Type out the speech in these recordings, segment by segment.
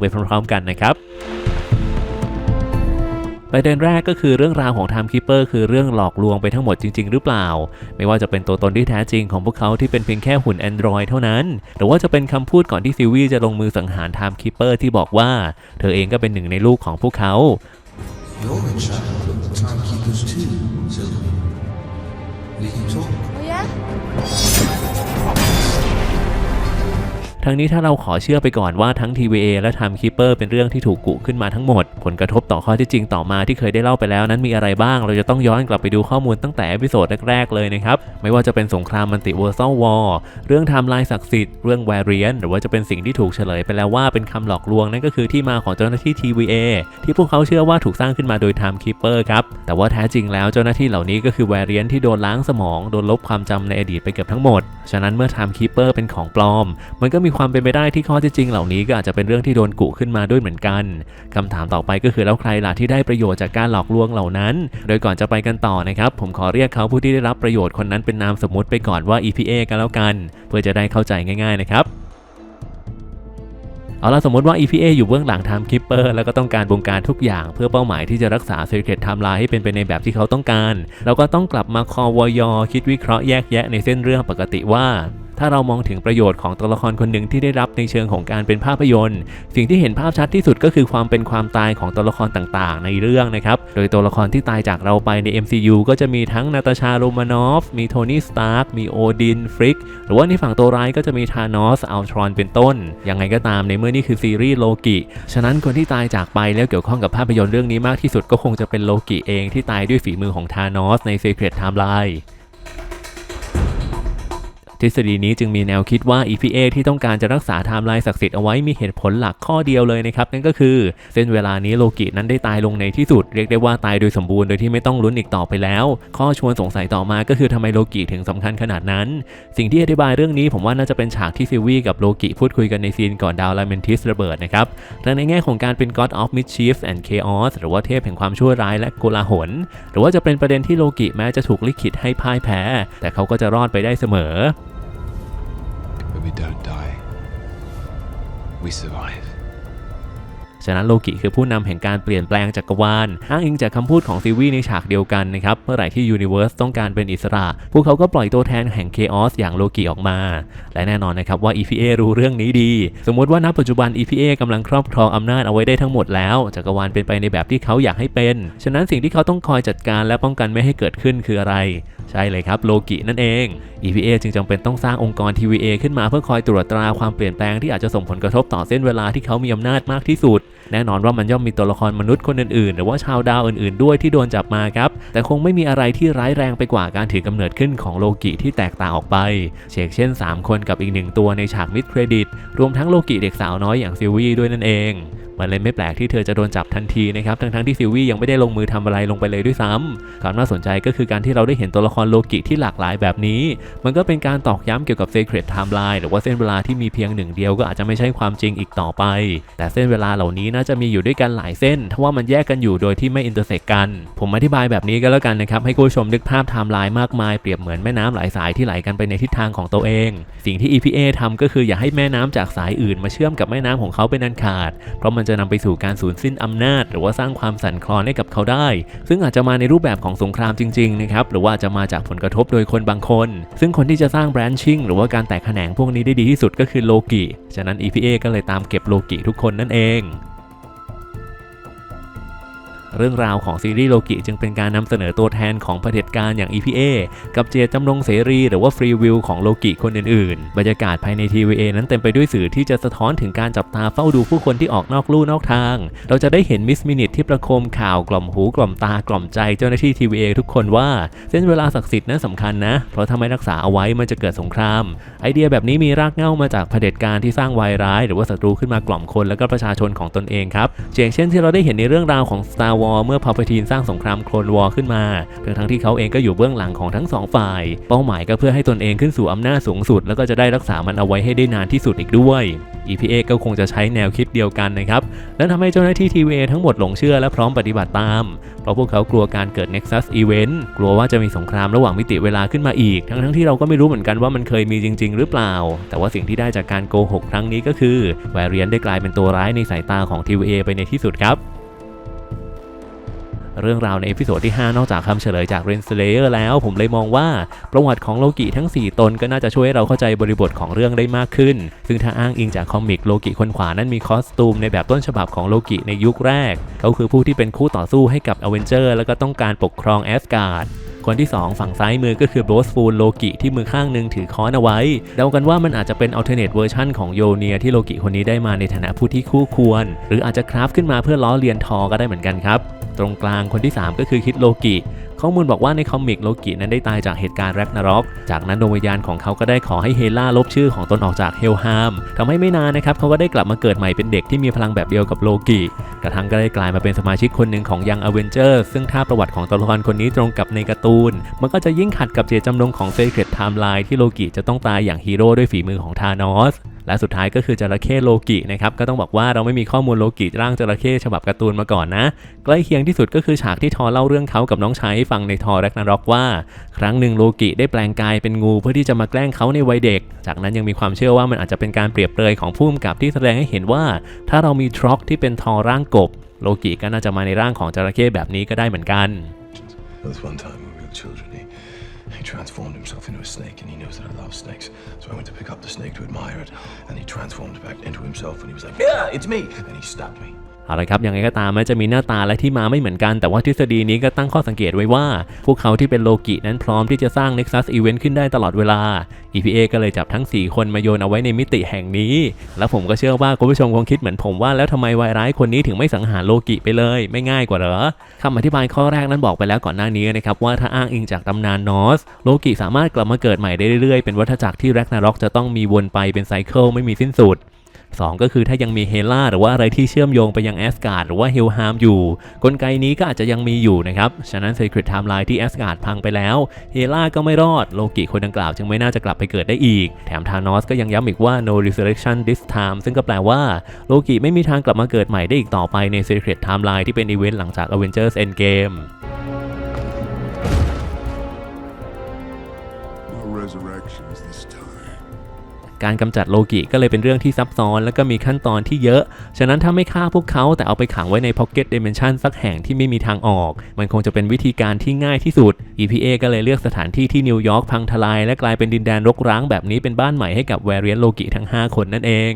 ไปพร้อมๆกันนะครับประเด็นแรกก็คือเรื่องราวของ Time Keeper คือเรื่องหลอกลวงไปทั้งหมดจริง ๆ หรือเปล่า ไม่ว่าจะเป็นตัวตนที่แท้จริงของพวกเขาที่เป็นเพียงแค่หุ่น Android เท่านั้น หรือว่าจะเป็นคำพูดก่อนที่ซิลวี่จะลงมือสังหาร Time Keeper ที่บอกว่า เธอเองก็เป็นหนึ่งในลูกของพวกเขา You're ทั้งนี้ถ้าเราขอเชื่อไปก่อนว่าทั้ง TVA และ Time Keeper เป็นเรื่องที่ถูกกุขึ้นมาทั้งหมด ผลกระทบต่อข้อที่จริงต่อมาที่เคยได้เล่าไปแล้วนั้นมีอะไรบ้าง เราจะต้องย้อนกลับไปดูข้อมูลตั้งแต่เอพิโซดแรกๆเลยนะครับ ไม่ว่าจะเป็นสงครามมันติเวอร์ซัลวอร์เรื่องไทม์ไลน์ศักดิ์สิทธิ์เรื่องแวร i ียนหรือว่าจะเป็นสิ่งที่ถูกเฉลยไปแล้วว่าเป็นคำหลอกลวงนั่นก็คือที่มาของเจ้าหน้าที่ TVA ที่พวกเขาเชื่อว่าถูกสร้างขึ้นมาโดย Time Keeper ครับแต่ว่าแท้จริงแล้วเจ้าหน้าที่เหล่านี้ก็คือแวร i ียนที่โดนล้างสมองโดนลบความจำในอดีตไปเกือบทั้งหมดฉะนั้นเมื่อ Time Keeper เป็นของปลอม มันก็มีความเป็นไปได้ที่ข้อเท็จจริงเหล่านี้ก็อาจจะเป็นเรื่องที่โดนกุขึ้นมาด้วยเหมือนกันคำถามต่อไปก็คือแล้วใครล่ะที่ได้ประโยชน์จากการหลอกลวงเหล่านั้น โดยก่อนจะไปกันต่อนะครับ ผมขอเรียกเขาผู้ที่ได้รับประโยชน์คนนั้นเป็นนามสมมติไปก่อนว่า EPA กันแล้วกัน เพื่อจะได้เข้าใจง่าย ๆ นะครับเอาล่ะสมมติว่า EPA อยู่เบื้องหลัง Time Keeper แล้วก็ต้องการบงการทุกอย่าง เพื่อเป้าหมายที่จะรักษา Secret Timeline ให้เป็นไปในแบบที่เขาต้องการเราก็ต้องกลับมาคอวยอคิดวิเคราะห์แยกแยะในเส้นเรื่องปกติว่า ถ้าเรามองถึงประโยชน์ของตัวละครคนหนึ่งที่ได้รับในเชิงของการเป็นภาพยนตร์ สิ่งที่เห็นภาพชัดที่สุดก็คือความเป็นความตายของตัวละครต่างๆ ในเรื่องนะครับ โดยตัวละครที่ตายจากเราไปใน MCU ก็จะมีทั้งนาตาชาโรมานอฟ มีโทนี่ สตาร์ก มีโอดิน ฟริก หรือว่าในฝั่งตัวร้ายก็จะมีธานอส อัลทรอน เป็นต้น ยังไงก็ตามในเมื่อนี่คือซีรีส์โลกิ ฉะนั้นคนที่ตายจากไปแล้วเกี่ยวข้องกับภาพยนตร์เรื่องนี้มากที่สุดก็คงจะเป็นโลกิเองที่ตายด้วยฝีมือของธานอสใน Secret Timeline ทฤษฎีนี้จึงมีแนวคิดว่า EPA ที่ต้องการจะรักษาไทม์ไลน์ศักดิ์สิทธิ์เอาไว้มีเหตุผลหลักข้อเดียวเลยนะครับนั่นก็คือ เส้นเวลานี้โลกินั้นได้ตายลงในที่สุด เรียกได้ว่าตายโดยสมบูรณ์โดยที่ไม่ต้องลุ้นอีกต่อไปแล้ว ข้อชวนสงสัยต่อมาก็คือทำไมโลกิถึงสำคัญขนาดนั้น สิ่งที่อธิบายเรื่องนี้ผมว่าน่าจะเป็นฉากที่ซิวี่กับโลกิพูดคุยกันในซีนก่อนดาวลาเมนทิสระเบิดนะครับและในแง่ของการเป็น God of Mischief and Chaos หรือว่าเทพแห่งความชั่วร้ายและโกลาหล หรือว่าจะเป็นประเด็นที่โลกิแม้จะถูกลิขิตให้พ่ายแพ้ แต่เขาก็จะรอดไปได้เสมอ we don't die. We survive. ฉะนั้นโลกิคือผู้นำแห่งการเปลี่ยนแปลงจักรวาลอ้างอิงจากคำพูดของซีวีในฉากเดียวกันนะครับเมื่อไหร่ที่ยูนิเวอร์สต้องการเป็นอิสระ พวกเขาก็ปล่อยตัวแทนแห่งเคออสอย่างโลกิออกมา และแน่นอนนะครับว่า EPA รู้เรื่องนี้ดี สมมติว่าณปัจจุบัน EPA กำลังครอบครองอำนาจเอาไว้ได้ทั้งหมดแล้วจักรวาลเป็นไปในแบบที่เขาอยากให้เป็น ฉะนั้นสิ่งที่เขาต้องคอยจัดการและป้องกันไม่ให้เกิดขึ้นคืออะไรใช่เลยครับโลกินั่นเอง EPA จึงจำเป็นต้องสร้างองค์กร TVA ขึ้นมาเพื่อคอยตรวจตราความเปลี่ยนแปลงที่อาจจะส่งผลกระทบต่อเส้นเวลาที่เขามีอำนาจมากที่สุด แน่นอนว่ามันย่อมมีตัวละครมนุษย์คนอื่นๆ หรือว่าชาวดาวอื่นๆ ด้วยที่โดนจับมาครับ แต่คงไม่มีอะไรที่ร้ายแรงไปกว่าการถือกำเนิดขึ้นของโลกิที่แตกต่างออกไปเชกเช่น 3 คนกับอีกหนึ่งตัวในฉากมิดเครดิต รวมทั้งโลกิเด็กสาวน้อยอย่างซิลวี่ด้วยนั่นเอง มันเลยไม่แปลกที่เธอจะโดนจับทันทีนะครับทั้งๆที่ซิลวี่ยังไม่ได้ลงมือทำอะไรลงไปเลยด้วยซ้ำความน่าสนใจก็คือการที่เราได้เห็นตัวละครโลกิที่หลากหลายแบบนี้ มันก็เป็นการตอกย้ำเกี่ยวกับ Secret Timeline หรือว่าเส้นเวลาที่มีเพียงหนึ่งเดียวก็อาจจะไม่ใช่ความจริงอีกต่อไป แต่เส้นเวลาเหล่านี้น่าจะมีอยู่ด้วยกันหลายเส้นถ้าว่ามันแยกกันอยู่โดยที่ไม่อินเตอร์เซ็กกัน ผมอธิบายแบบนี้ก็แล้วกันนะครับให้คุณผู้ชมนึกภาพไทม์ไลน์มากมายเปรียบเหมือนแม่น้ำหลายสายที่ไหลกันไปในทิศทางของตัวเอง สิ่งที่ EPA ทำก็คืออย่าให้แม่น้ำจากสายอื่นมาเชื่อมกับแม่น้ำของเขาเป็นอันขาดเพราะมันจะนำไปสู่การสูญสิ้นอำนาจ หรือว่าสร้างความสั่นคลอนให้กับเขาได้ ซึ่งอาจจะมาในรูปแบบของสงครามจริงๆนะครับหรือว่าจะมาจากผลกระทบโดยคนบางคน ซึ่งคนที่จะสร้าง branching หรือว่าการแตกแขนงพวกนี้ได้ดีที่สุดก็คือโลกิฉะนั้น EPA ก็เลยตามเก็บโลกิทุกคนนั่นเอง เรื่องราวของซีรีส์โลกิจึงเป็นการนำเสนอตัวแทนของเผด็จการอย่าง EPA กับเจตจำนงเสรี หรือว่าฟรีวิลของโลกิคนอื่นๆ บรรยากาศภายใน TVA นั้นเต็มไปด้วยสื่อที่จะสะท้อนถึงการจับตาเฝ้าดูผู้คนที่ออกนอกลู่นอกทาง เราจะได้เห็นมิสมินิทที่ประโคมข่าวกล่อมหูกล่อมตากล่อมใจเจ้าหน้าที่ TVA ทุกคนว่าเส้นเวลาศักดิ์สิทธิ์นั้นสำคัญนะ เพราะถ้าไม่รักษาเอาไว้มันจะเกิดสงคราม ไอเดียแบบนี้มีรากเหง้ามาจากเผด็จการที่สร้างวายร้าย หรือว่าศัตรูขึ้นมากล่อมคนและก็ประชาชนของตนเองครับอย่างเช่นที่เราได้เห็นในเรื่องราวของ Star Wars War เมื่อพา l พ t ทีนสร้างสงครามโคลนวอร์ขึ้นมาทั้งทั้งๆที่เขาเองก็อยู่เบื้องหลังของทั้งสองฝ่าย เป้าหมายก็เพื่อให้ตนเองขึ้นสู่อำนาจสูงสุด แล้วก็จะได้รักษามันเอาไว้ให้ได้นานที่สุดอีกด้วย EPA ก็คงจะใช้แนวคิดเดียวกันนะครับ และทำให้เจ้าหน้าที่ TVA ทั้งหมดหลงเชื่อและพร้อมปฏิบัติตาม เพราะพวกเขากลัวการเกิด Nexus Event กลัวว่าจะมีสงครามระหว่างมิติเวลาขึ้นมาอีก ทั้งทั้งๆที่เราก็ไม่รู้เหมือนกันว่ามันเคยมีจริง ๆ หรือเปล่า แต่ว่าสิ่งที่ได้จากการโกหกครั้งนี้ก็คือแวรเรียนได้กลายเป็นตัวร้ายในสายตาของ TVA ไปในที่สุดครับ เรื่องราวในเอพิโซดที่ 5 นอกจากคำเฉลยจากเรนสเลเยอร์แล้ว ผมเลยมองว่าประวัติของโลกิทั้ง 4 ตนก็น่าจะช่วยให้เราเข้าใจบริบทของเรื่องได้มากขึ้น ซึ่งถ้าอ้างอิงจากคอมิกโลกิคนขวานั้นมีคอสตูมในแบบต้นฉบับของโลกิในยุคแรก เขาคือผู้ที่เป็นคู่ต่อสู้ให้กับอเวนเจอร์แล้วก็ต้องการปกครองแอสการ์ดคนที่ 2 ฝั่งซ้ายมือก็คือโบสฟูลโลกิที่มือข้างหนึ่งถือค้อนเอาไว้ เดากันว่ามันอาจจะเป็นอัลเทอร์เนทเวอร์ชันของโยเนียที่โลกิคนนี้ได้มาในฐานะผู้ที่คู่ควร หรืออาจจะคราฟขึ้นมาเพื่อล้อเลียนทอก็ได้เหมือนกันครับ ตรงกลางคนที่ 3 ก็คือคิดโลกิ ข้อมูลบอกว่าในคอมิกโลกินั้นได้ตายจากเหตุการณ์แร็กนาร็อก จากนั้นดวงวิญญาณของเขาก็ได้ขอให้เฮล่าลบชื่อของตนออกจากเฮลฮามทำให้ไม่นานนะครับเขาก็ได้กลับมาเกิดใหม่เป็นเด็กที่มีพลังแบบเดียวกับโลกิกระทั่งก็ได้กลายมาเป็นสมาชิกคนหนึ่งของยังอเวนเจอร์ซึ่งถ้าประวัติของตัวละครคนนี้ตรงกับในการ์ตูน มันก็จะยิ่งขัดกับเจตจำนงของ Sacred Timeline ที่โลกิจะต้องตายอย่างฮีโร่ด้วยฝีมือของธานอส และสุดท้ายก็คือจระเข้โลกินะครับก็ต้องบอกว่าเราไม่มีข้อมูลโลกิร่างจระเข้ฉบับการ์ตูนมาก่อนนะ ใกล้เคียงที่สุดก็คือฉากที่ทอเล่าเรื่องเขากับน้องชายให้ฟังในทอแร็กนาร็อกว่า ครั้งหนึ่งโลกิได้แปลงกายเป็นงูเพื่อที่จะมาแกล้งเขาในวัยเด็ก จากนั้นยังมีความเชื่อว่ามันอาจจะเป็นการเปรียบเปรยของผู้กำกับที่แสดงให้เห็นว่า ถ้าเรามีทร็อกที่เป็นทอร่างกบโลกิก็น่าจะมาในร่างของจระเข้แบบนี้ก็ได้เหมือนกัน There was one time when we were children, he, he transformed himself into a snake, and he knows that I love snakes. So I went to pick up the snake to admire it, and he transformed back into himself, and he was like, Yeah, it's me! And he stabbed me. เอาละครับยังไงก็ตามแม้จะมีหน้าตาและที่มาไม่เหมือนกัน แต่ว่าทฤษฎีนี้ก็ตั้งข้อสังเกตไว้ว่า พวกเขาที่เป็นโลกินั้นพร้อมที่จะสร้าง Nexus Event ขึ้นได้ตลอดเวลา EPA ก็เลยจับทั้ง 4 คนมาโยนเอาไว้ในมิติแห่งนี้ แล้วผมก็เชื่อว่าคุณผู้ชมคงคิดเหมือนผมว่าแล้วทำไมวายร้ายคนนี้ถึงไม่สังหารโลกิไปเลย ไม่ง่ายกว่าเหรอคำอธิบายข้อแรกนั้นบอกไปแล้วก่อนหน้านี้นะครับว่าถ้าอ้างอิงจากตำนานนอสโลกิสามารถกลับมาเกิดใหม่ได้เรื่อยๆ เป็นวัฏจักรที่แร็กนาร็อกจะต้องมีวนไปเป็นไซเคิลไม่มีสิ้นสุด 2 ก็คือถ้ายังมีเฮล่าหรือว่าอะไรที่เชื่อมโยงไปยังแอสการ์ดหรือว่าเฮลฮามอยู่ กลไกนี้ก็อาจจะยังมีอยู่นะครับ ฉะนั้น Secret Timeline ที่แอสการ์ดพังไปแล้วเฮล่าก็ไม่รอดโลกิคนดังกล่าวจึงไม่น่าจะกลับไปเกิดได้อีก แถมธานอสก็ยังย้ำอีกว่า no resurrection this time ซึ่งก็แปลว่าโลกิไม่มีทางกลับมาเกิดใหม่ได้อีกต่อไปใน Secret Timeline ที่เป็นอีเวนต์หลังจาก Avengers Endgame การกำจัดโลกิก็เลยเป็นเรื่องที่ซับซ้อนและก็มีขั้นตอนที่เยอะ ฉะนั้นถ้าไม่ฆ่าพวกเขาแต่เอาไปขังไว้ใน Pocket Dimension สักแห่งที่ไม่มีทางออก มันคงจะเป็นวิธีการที่ง่ายที่สุด EPA ก็เลยเลือกสถานที่ที่นิวยอร์กพังทลายและกลายเป็นดินแดนรกร้างแบบนี้เป็นบ้านใหม่ให้กับแวรเรียนโลกิทั้ง 5 คนนั่นเอง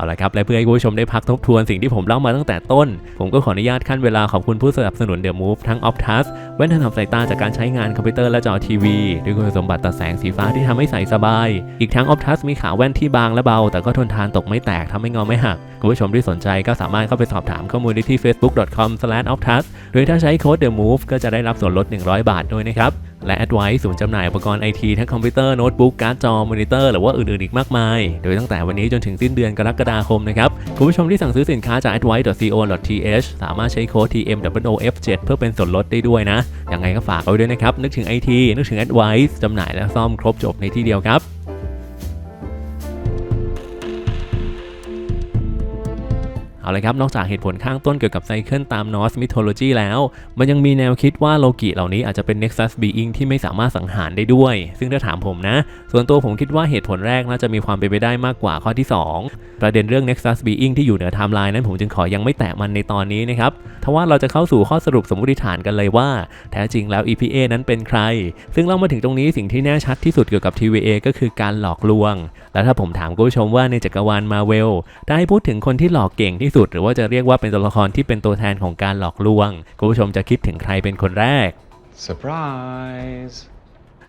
เอาละครับและเพื่อให้คุณผู้ชมได้พักทบทวนสิ่งที่ผมเล่ามาตั้งแต่ต้น ผมก็ขออนุญาตขั้นเวลาขอบคุณผู้สนับสนุน The Move ทั้ง Optus แว่นถนอมสายตาจากการใช้งานคอมพิวเตอร์และจอทีวี ด้วยคุณสมบัติตัดแสงสีฟ้าที่ทำให้ใส่สบาย อีกทั้ง Optus มีขาแว่นที่บางและเบา แต่ก็ทนทานตกไม่แตกทำให้เงาไม่หักคุณผู้ชมที่สนใจก็สามารถเข้าไปสอบถามข้อมูลได้ที่ facebook.com/optus โดยถ้าใช้โค้ด The Move ก็จะได้รับส่วนลด 100 บาทด้วยนะครับ และ Advice ศูนย์จำหน่ายอุปกรณ์ไอทีทั้งคอมพิวเตอร์โน้ตบุ๊กการ์ดจอมอนิเตอร์หรือว่าอื่นๆ อีกมากมาย โดยตั้งแต่วันนี้จนถึงสิ้นเดือนกรกฎาคมนะครับ คุณผู้ชมที่สั่งซื้อสินค้าจาก advice.co.th สามารถใช้โค้ด TMWOF7 เพื่อเป็นส่วนลดได้ด้วยนะ ยังไงก็ฝากเอาไว้ด้วยนะครับ นึกถึงไอทีนึกถึง Advice จำหน่ายและซ่อมครบจบในที่เดียวครับ เอาเลยครับ นอกจากเหตุผลข้างต้นเกี่ยวกับไซเคิลตามนอสมิ t โลจีแล้ว มันยังมีแนวคิดว่าโลกิเหล่านี้อาจจะเป็น Nexus Being ที่ไม่สามารถสังหารได้ด้วย ซึ่งถ้าถามผมนะ ส่วนตัวผมคิดว่าเหตุผลแรกน่าจะมีความเป็นไปได้มากกว่าข้อที่ 2 ประเด็นเรื่อง Nexus Being ที่อยู่เหนือไทม์ไลน์นั้นผมจึงขอยังไม่แตะมันในตอนนี้นะครับทว่าเราจะเข้าสู่ข้อสรุปสมมติฐานกันเลยว่า แท้จริงแล้ว EPA นั้นเป็นใคร ซึ่งเรามาถึงตรงนี้สิ่งที่แน่ชัดที่สุดเกี่ยวกับ TVA ก็คือการหลอกลวง และถ้าผมถามคุณผู้ชมว่าในจักรวาลมาเวลถ้าให้พูดถึงคนที่หลอกเก่งที่สุดหรือว่าจะเรียกว่าเป็นตัวละครที่เป็นตัวแทนของการหลอกลวงคุณผู้ชมจะคิดถึงใครเป็นคนแรก Surprise!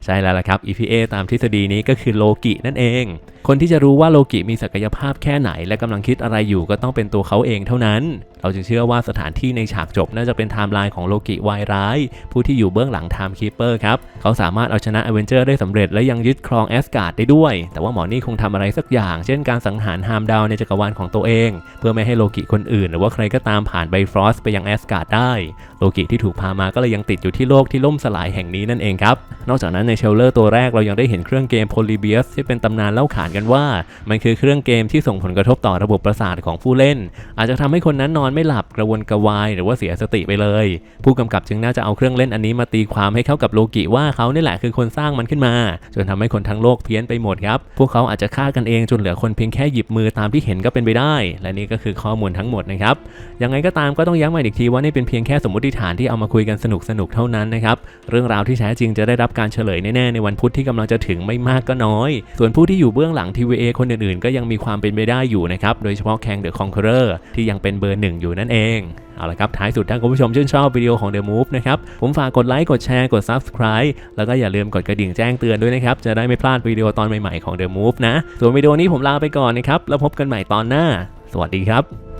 ใช่แล้วล่ะครับ EPA ตามทฤษฎีนี้ก็คือโลกินั่นเอง คนที่จะรู้ว่าโลกิมีศักยภาพแค่ไหน และกำลังคิดอะไรอยู่ก็ต้องเป็นตัวเขาเองเท่านั้น เราจึงเชื่อว่าสถานที่ในฉากจบน่าจะเป็นไทม์ไลน์ของโลกิวายร้าย ผู้ที่อยู่เบื้องหลังไทม์คีเปอร์ครับ เขาสามารถเอาชนะอเวนเจอร์ได้สำเร็จและยังยึดครองแอสการ์ดได้ด้วย แต่ว่าหมอนี่คงทำอะไรสักอย่าง เช่นการสังหารฮามดาวในจักรวาลของตัวเอง เพื่อไม่ให้โลกิคนอื่น หรือว่าใครก็ตามผ่านไบฟรอสไปยังแอสการ์ดได้โลกิที่ถูกพามาก็เลยยังติดอยู่ที่โลกที่ล่มสลายแห่งนี้นั่นเองครับนอกจากนั้นในเชลเลอร์ตัวแรกเรายังได้เห็นเครื่องเกมโพลีเบียสที่เป็นตำนานเล่าขานกันว่า มันคือเครื่องเกมที่ส่งผลกระทบต่อระบบประสาทของผู้เล่น อาจจะทำให้คนนั้นนอนไม่หลับกระวนกระวายหรือว่าเสียสติไปเลย ผู้กำกับจึงน่าจะเอาเครื่องเล่นอันนี้มาตีความให้เข้ากับโลกิว่าเขานี่แหละคือคนสร้างมันขึ้นมา จนทำให้คนทั้งโลกเพี้ยนไปหมดครับ พวกเขาอาจจะฆ่ากันเองจนเหลือคนเพียงแค่หยิบมือตามที่เห็นก็เป็นไปได้ และนี่ก็คือข้อมูลทั้งหมดนะครับ ยังไงก็ตามก็ต้องย้ำมาอีกทีว่านี่เป็นเพียงแค่สมมติฐานที่เอามาคุยกันสนุกสนุกๆเท่านั้นนะครับ เรื่องราวที่แท้จริงจะได้รับการเฉลยแน่ๆในวันพุธที่กำลังจะถึงไม่มากก็น้อย ส่วนผู้ที่อยู่เบื้องหลัง TVA คนอื่นๆ ก็ยังมีความเป็นไปได้อยู่นะครับ โดยเฉพาะแคงเดอะคอนเคอร์ที่ยังเป็นเบอร์หนึ่งอยู่นั่นเอง เอาละครับ ท้ายสุดถ้าคุณผู้ชมชื่นชอบวิดีโอของ The Move นะครับ ผมฝากกดไลค์ กดแชร์ กด Subscribe แล้วก็อย่าลืมกดกระดิ่งแจ้งเตือนด้วยนะครับ จะได้ไม่พลาดวิดีโอตอนใหม่ๆของ The Move นะ ส่วนวิดีโอนี้ผมลาไปก่อนนะครับ แล้วพบกันใหม่ตอนหน้า สวัสดีครับ